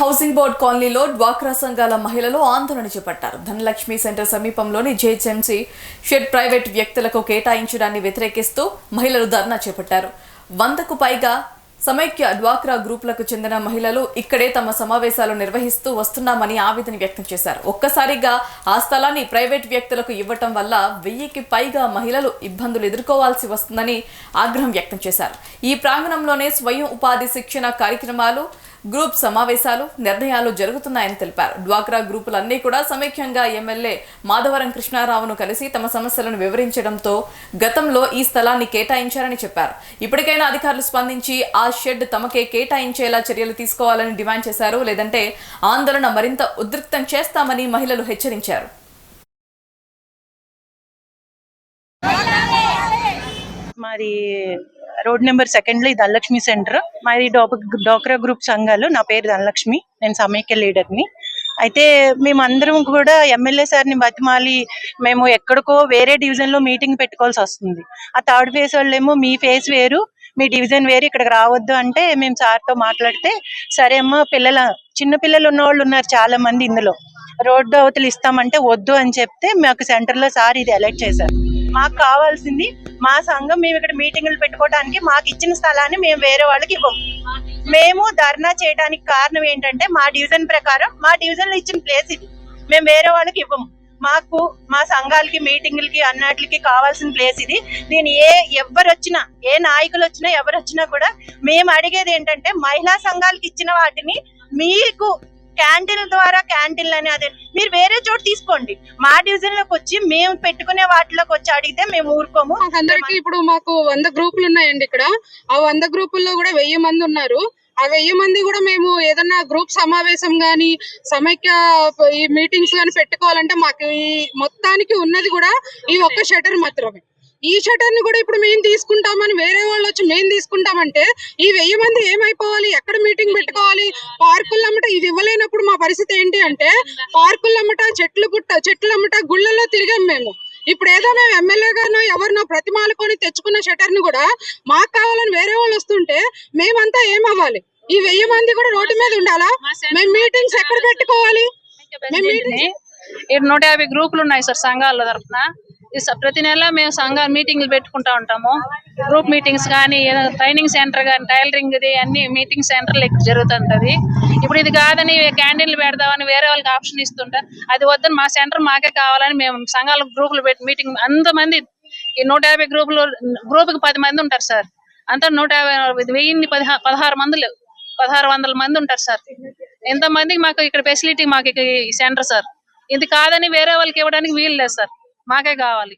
Housing board కాలనీలో డ్వాక్రా సంఘాల మహిళలు ఆందోళన చేపట్టారు. ధనలక్ష్మి సెంటర్ సమీపంలోని జేహెచ్ఎంసీ షెడ్ ప్రైవేట్ వ్యక్తులకు కేటాయించడాన్ని వ్యతిరేకిస్తూ మహిళలు ధర్నా చేపట్టారు. వందకు పైగా సమైక్య డ్వాక్రా గ్రూపులకు చెందిన మహిళలు ఇక్కడే తమ సమావేశాలు నిర్వహిస్తూ వస్తున్నామని ఆవేదన వ్యక్తం చేశారు. ఒక్కసారిగా ఆ స్థలాన్ని ప్రైవేట్ వ్యక్తులకు ఇవ్వటం వల్ల వెయ్యికి పైగా మహిళలు ఇబ్బందులు ఎదుర్కోవాల్సి వస్తుందని ఆగ్రహం వ్యక్తం చేశారు. ఈ ప్రాంగణంలోనే స్వయం ఉపాధి శిక్షణ కార్యక్రమాలు గ్రూప్ సమావేశాలు నిర్ణయాలు జరుగుతున్నాయని తెలిపారు. డ్వాక్రా గ్రూపులన్నీ కూడా సమైక్యంగా ఎమ్మెల్యే మాధవరం కృష్ణారావును కలిసి తమ సమస్యలను వివరించడంతో గతంలో ఈ స్థలాన్ని కేటాయించారని చెప్పారు. ఇప్పటికైనా అధికారులు స్పందించి ఆ షెడ్ తమకే కేటాయించేలా చర్యలు తీసుకోవాలని డిమాండ్ చేశారు. లేదంటే ఆందోళన మరింత ఉద్రిక్తం చేస్తామని మహిళలు హెచ్చరించారు. మరి రోడ్ నెంబర్ సెకండ్లో ధనలక్ష్మి సెంటర్. మాది డోక్రా గ్రూప్ సంఘాలు. నా పేరు ధనలక్ష్మి. నేను సమైక్య లీడర్ని. అయితే మేమందరం కూడా ఎమ్మెల్యే సార్ని బతిమాలి మేము ఎక్కడికో వేరే డివిజన్లో మీటింగ్ పెట్టుకోవాల్సి వస్తుంది. ఆ థర్డ్ ఫేజ్ వాళ్ళేమో మీ ఫేస్ వేరు మీ డివిజన్ వేరు ఇక్కడికి రావద్దు అంటే మేము సార్తో మాట్లాడితే సరే అమ్మా పిల్లల చిన్న పిల్లలు ఉన్న వాళ్ళు ఉన్నారు చాలా మంది ఇందులో. రోడ్డు అవతలు ఇస్తామంటే వద్దు అని చెప్తే మాకు సెంటర్లో సార్ ఇది ఎలక్ట్ చేశారు. మాకు కావాల్సింది మా సంఘం మేము ఇక్కడ మీటింగులు పెట్టుకోవడానికి మాకు ఇచ్చిన స్థలాన్ని మేము వేరే వాళ్ళకి ఇవ్వం. మేము ధర్నా చేయడానికి కారణం ఏంటంటే మా డివిజన్ ప్రకారం మా డివిజన్లో ఇచ్చిన ప్లేస్ ఇది. మేము వేరే వాళ్ళకి ఇవ్వము. మాకు మా సంఘాలకి మీటింగులకి అన్నట్లకి కావాల్సిన ప్లేస్ ఇది. నేను ఏ ఎవరు వచ్చినా ఏ నాయకులు వచ్చినా ఎవరు వచ్చినా కూడా మేము అడిగేది ఏంటంటే మహిళా సంఘాలకి ఇచ్చిన వాటిని మీకు క్యాంటీన్ల ద్వారా క్యాంటీన్లు అని అదే. మీరు వేరే చోటు తీసుకోండి. మా డివిజన్లోకి వచ్చి మేము పెట్టుకునే వాటిలోకి వచ్చి అడిగితే మేము ఊరుకోము. అందరికి ఇప్పుడు మాకు వంద గ్రూపులు ఉన్నాయండి ఇక్కడ. ఆ వంద గ్రూపుల్లో కూడా వెయ్యి మంది ఉన్నారు. ఆ వెయ్యి మంది కూడా మేము ఏదన్నా గ్రూప్ సమావేశం కానీ సమైక్య ఈ మీటింగ్స్ గాని పెట్టుకోవాలంటే మాకు ఈ మొత్తానికి ఉన్నది కూడా ఈ ఒక్క షటర్ మాత్రమే. ఈ షటర్ని కూడా ఇప్పుడు మేము తీసుకుంటామని వేరే వాళ్ళు వచ్చి మేము తీసుకుంటామంటే ఈ వెయ్యి మంది ఏమైపోవాలి? ఎక్కడ మీటింగ్ పెట్టుకోవాలి? పార్కులు అమ్మట ఇది ఇవ్వలేనప్పుడు మా పరిస్థితి ఏంటి అంటే పార్కులు అమ్మట చెట్లు పుట్ట చెట్లు అమ్మట గుళ్ళల్లో తిరిగాం మేము. ఇప్పుడు ఏదో మేము ఎమ్మెల్యే గారినో ఎవరినో ప్రతిమాలుకొని తెచ్చుకున్న షటర్ని కూడా మాకు కావాలని వేరే వాళ్ళు వస్తుంటే మేమంతా ఏమవ్వాలి? ఈ వెయ్యి మంది కూడా రోడ్డు మీద ఉండాలా? మేము మీటింగ్స్ ఎక్కడ పెట్టుకోవాలి? నూట యాభై గ్రూపులు ఉన్నాయి సార్ సంఘాల తరఫున ప్రతి నెల మేము సంఘ మీటింగ్లు పెట్టుకుంటా ఉంటాము. గ్రూప్ మీటింగ్స్ కానీ ఏదైనా ట్రైనింగ్ సెంటర్ కానీ టైలరింగ్ ఇది అన్ని మీటింగ్ సెంటర్లు ఇక్కడ జరుగుతుంటది. ఇప్పుడు ఇది కాదని క్యాంటీన్లు పెడదామని వేరే వాళ్ళకి ఆప్షన్ ఇస్తుంటారు అది వద్దని మా సెంటర్ మాకే కావాలని మేము సంఘాల గ్రూపులు పెట్టి మీటింగ్ అంతమంది ఈ నూట యాభై గ్రూపులు గ్రూప్కి పది మంది ఉంటారు సార్. అంతా నూట యాభై వెయ్యిన్ని పదిహా పదహారు మందులు పదహారు వందల మంది ఉంటారు సార్. ఎంతమందికి మాకు ఇక్కడ ఫెసిలిటీ మాకు ఇక్కడ సెంటర్ సార్. ఇది కాదని వేరే వాళ్ళకి ఇవ్వడానికి వీలు లేదు సార్. మాకే కావాలి.